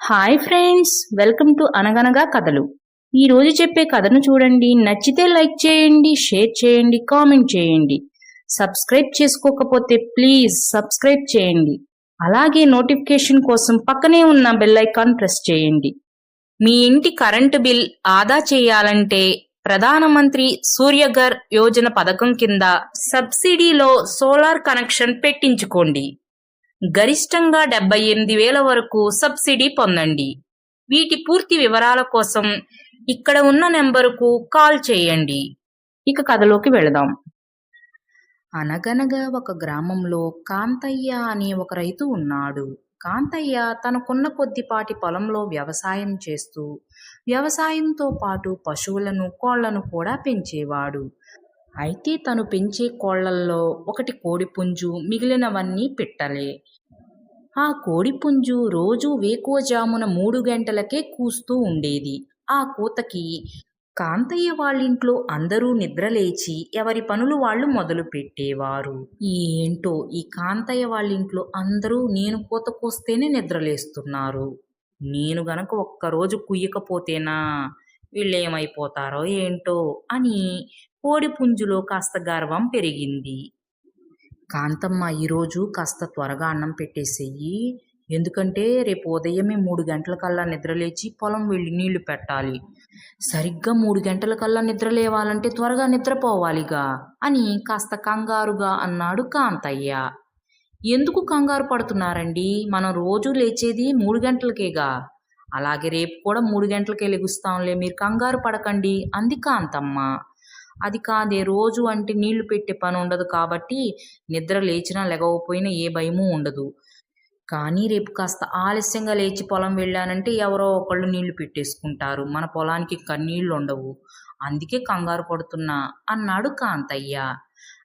Hi friends welcome to అనగనగా కథలు ఈ రోజు చెప్పే కథను చూడండి. నచ్చితే లైక్ చేయండి షేర్ చేయండి కామెంట్ చేయండి. సబ్స్క్రైబ్ చేసుకోకపోతే ప్లీజ్ సబ్స్క్రైబ్ చేయండి. అలాగే నోటిఫికేషన్ కోసం పక్కనే ఉన్న బెల్ ఐకాన్ ప్రెస్ చేయండి. మీ ఇంటి కరెంటు బిల్ ఆదా చేయాలంటే ప్రధానమంత్రి సూర్యఘర్ యోజన పథకం కింద సబ్సిడీలో సోలార్ కనెక్షన్ పెట్టించుకోండి. గరిష్టంగా డెబ్బై ఎనిమిది వేల వరకు సబ్సిడీ పొందండి. వీటి పూర్తి వివరాల కోసం ఇక్కడ ఉన్న నెంబరుకు కాల్ చేయండి. ఇక కథలోకి వెళదాం. అనగనగా ఒక గ్రామంలో కాంతయ్య అనే ఒక రైతు ఉన్నాడు. కాంతయ్య తనకున్న కొద్దిపాటి పొలంలో వ్యవసాయం చేస్తూ వ్యవసాయంతో పాటు పశువులను కోళ్ళను కూడా పెంచేవాడు. అయితే తను పెంచే కోళ్ళల్లో ఒకటి కోడిపుంజు మిగిలినవన్నీ పిట్టలే. ఆ కోడిపుంజు రోజు వేకువజామున మూడు గంటలకే కూస్తూ ఉండేది. ఆ కూతకి కాంతయ్య వాళ్ళింట్లో అందరూ నిద్రలేచి ఎవరి పనులు వాళ్ళు మొదలు పెట్టేవారు. ఏంటో ఈ కాంతయ్య వాళ్ళింట్లో అందరూ నేను కూత కూస్తేనే నిద్రలేస్తున్నారు. నేను గనక ఒక్కరోజు కుయ్యకపోతేనా? వీళ్ళేమైపోతారో ఏంటో అని కోడిపుంజులో కాస్త గర్వం పెరిగింది. కాంతమ్మ ఈరోజు కాస్త త్వరగా అన్నం పెట్టేసేయి. ఎందుకంటే రేపు ఉదయమే మూడు గంటలకల్లా నిద్రలేచి పొలం వెళ్ళి నీళ్ళు పెట్టాలి. సరిగ్గా మూడు గంటలకల్లా నిద్ర లేవాలంటే త్వరగా నిద్రపోవాలిగా అని కాస్త కంగారుగా అన్నాడు కాంతయ్య. ఎందుకు కంగారు పడుతున్నారండి? మనం రోజు లేచేది మూడు గంటలకేగా. అలాగే రేపు కూడా మూడు గంటలకే లెగుస్తాంలే మీరు కంగారు పడకండి అంది కాంతమ్మ. అది కాదే రోజు అంటే నీళ్ళు పెట్టే పని ఉండదు కాబట్టి నిద్ర లేచినా లెగవపోయినా ఏ భయము ఉండదు. కానీ రేపు కాస్త ఆలస్యంగా లేచి పొలం వెళ్ళానంటే ఎవరో ఒకళ్ళు నీళ్ళు పెట్టేసుకుంటారు. మన పొలానికి కన్నీళ్ళు ఉండవు. అందుకే కంగారు పడుతున్నా అన్నాడు కాంతయ్య.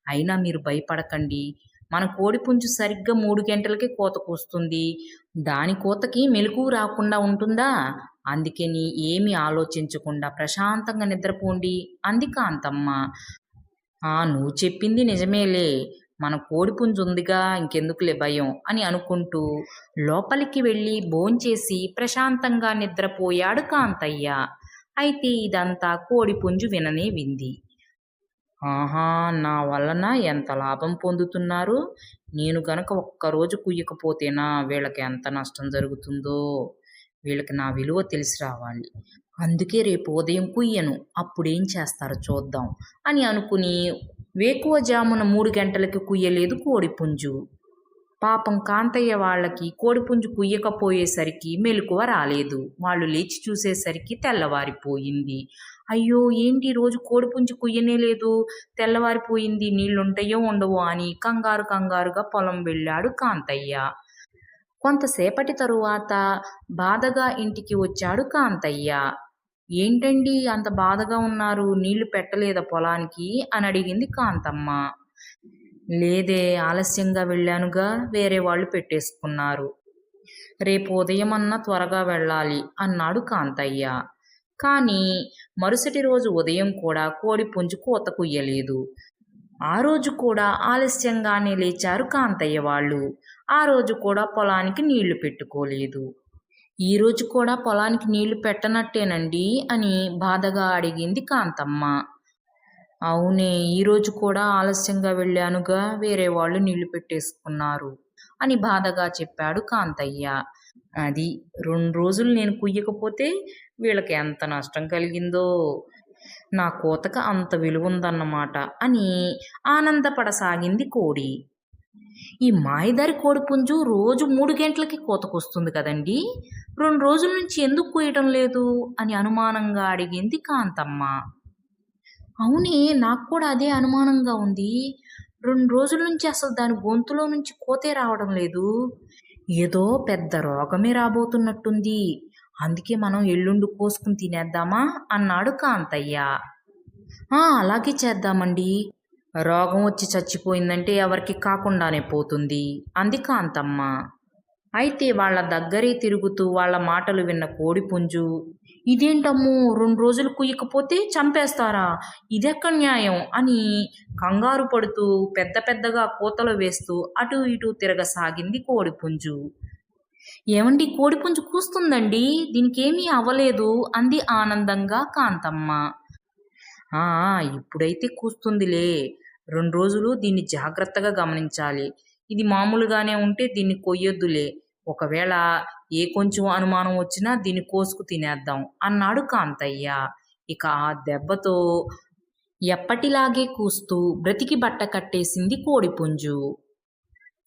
అయినా మీరు భయపడకండి. మన కోడిపుంజు సరిగ్గా మూడు గంటలకే కోత కూస్తుంది దాని కోతకి మెలకు రాకుండా ఉంటుందా? అందుకని ఏమి ఆలోచించకుండా ప్రశాంతంగా నిద్రపోండి. అంది కాంతమ్మ. ఆ నువ్వు చెప్పింది నిజమేలే. మన కోడిపుంజు ఉందిగా ఇంకెందుకులే భయం అని అనుకుంటూ లోపలికి వెళ్ళి భోంచేసి ప్రశాంతంగా నిద్రపోయాడు కాంతయ్య. అయితే ఇదంతా కోడిపుంజు విననే వింది. ఆహా నా వలన ఎంత లాభం పొందుతున్నారు? నేను గనక ఒక్కరోజు కుయ్యకపోతేనా వీళ్ళకి ఎంత నష్టం జరుగుతుందో? వీళ్ళకి నా విలువ తెలిసి రావాలి. అందుకే రేపు ఉదయం కుయ్యను. అప్పుడేం చేస్తారో చూద్దాం అని అనుకుని వేకువజామున మూడు గంటలకి కుయ్యలేదు కోడిపుంజు. పాపం కాంతయ్య వాళ్ళకి కోడిపుంజు కుయ్యకపోయేసరికి మెలకువ రాలేదు. వాళ్ళు లేచి చూసేసరికి తెల్లవారిపోయింది. అయ్యో ఏంటి రోజు కోడిపుంజు కుయ్యనే లేదు? తెల్లవారిపోయింది నీళ్ళుంటాయో ఉండవో అని కంగారు కంగారుగా పొలం వెళ్ళాడు కాంతయ్య. కొంతసేపటి తరువాత బాధగా ఇంటికి వచ్చాడు కాంతయ్య. ఏంటండి అంత బాధగా ఉన్నారు? నీళ్ళు పెట్టలేదా పొలానికి? అని అడిగింది కాంతమ్మ. లేదే ఆలస్యంగా వెళ్ళానుగా. వేరే వాళ్ళు పెట్టేసుకున్నారు. రేపు ఉదయం అన్నా త్వరగా వెళ్ళాలి అన్నాడు కాంతయ్య. కానీ మరుసటి రోజు ఉదయం కూడా కోడి పుంజు కోత కుయ్యలేదు ఆ రోజు కూడా ఆలస్యంగానే లేచారు కాంతయ్య వాళ్ళు. ఆ రోజు కూడా పొలానికి నీళ్ళు పెట్టుకోలేదు. ఈ రోజు కూడా పొలానికి నీళ్ళు పెట్టనట్టేనండి అని బాధగా అడిగింది కాంతమ్మ. అవునే ఈరోజు కూడా ఆలస్యంగా వెళ్ళానుగా వేరే వాళ్ళు నీళ్ళు పెట్టేసుకున్నారు అని బాధగా చెప్పాడు కాంతయ్య. అది రెండు రోజులు నేను కుయ్యకపోతే వీళ్ళకి ఎంత నష్టం కలిగిందో. నా కోతకు అంత విలువ ఉందన్నమాట అని ఆనందపడసాగింది కోడి. ఈ మాయదారి కోడిపుంజు రోజు మూడు గంటలకి కోతకొస్తుంది కదండి? రెండు రోజుల నుంచి ఎందుకు కోయటం లేదు? అని అనుమానంగా అడిగింది కాంతమ్మ. అవునే నాకు కూడా అదే అనుమానంగా ఉంది. రెండు రోజుల నుంచి అసలు దాని గొంతులో నుంచి కోతే రావడం లేదు. ఏదో పెద్ద రోగమే రాబోతున్నట్టుంది. అందుకే మనం ఎల్లుండి కోసుకుని తినేద్దామా? అన్నాడు కాంతయ్య. అలాగే చేద్దామండి. రోగం వచ్చి చచ్చిపోయిందంటే ఎవరికి కాకుండానే పోతుంది అంది కాంతమ్మ. అయితే వాళ్ళ దగ్గరే తిరుగుతూ వాళ్ళ మాటలు విన్న కోడిపుంజు ఇదేంటమ్మో రెండు రోజులు కుయ్యకపోతే చంపేస్తారా? ఇదెక్కడ న్యాయం? అని కంగారు పడుతూ పెద్ద పెద్దగా కూతలు వేస్తూ అటు ఇటు తిరగసాగింది కోడిపుంజు. ఏమండి కోడిపుంజు కూస్తుందండి? దీనికి ఏమీ అవ్వలేదు అంది ఆనందంగా కాంతమ్మ. "ఆ, ఇప్పుడైతే కూస్తుందిలే. రెండు రోజులు దీన్ని జాగ్రత్తగా గమనించాలి. ఇది మామూలుగానే ఉంటే దీన్ని కొయ్యొద్దులే. ఒకవేళ ఏ కొంచెం అనుమానం వచ్చినా దీన్ని కోసుకు తినేద్దాం అన్నాడు కాంతయ్య. ఇక ఆ దెబ్బతో ఎప్పటిలాగే కూస్తూ బ్రతికి బట్ట కట్టేసింది కోడిపుంజు.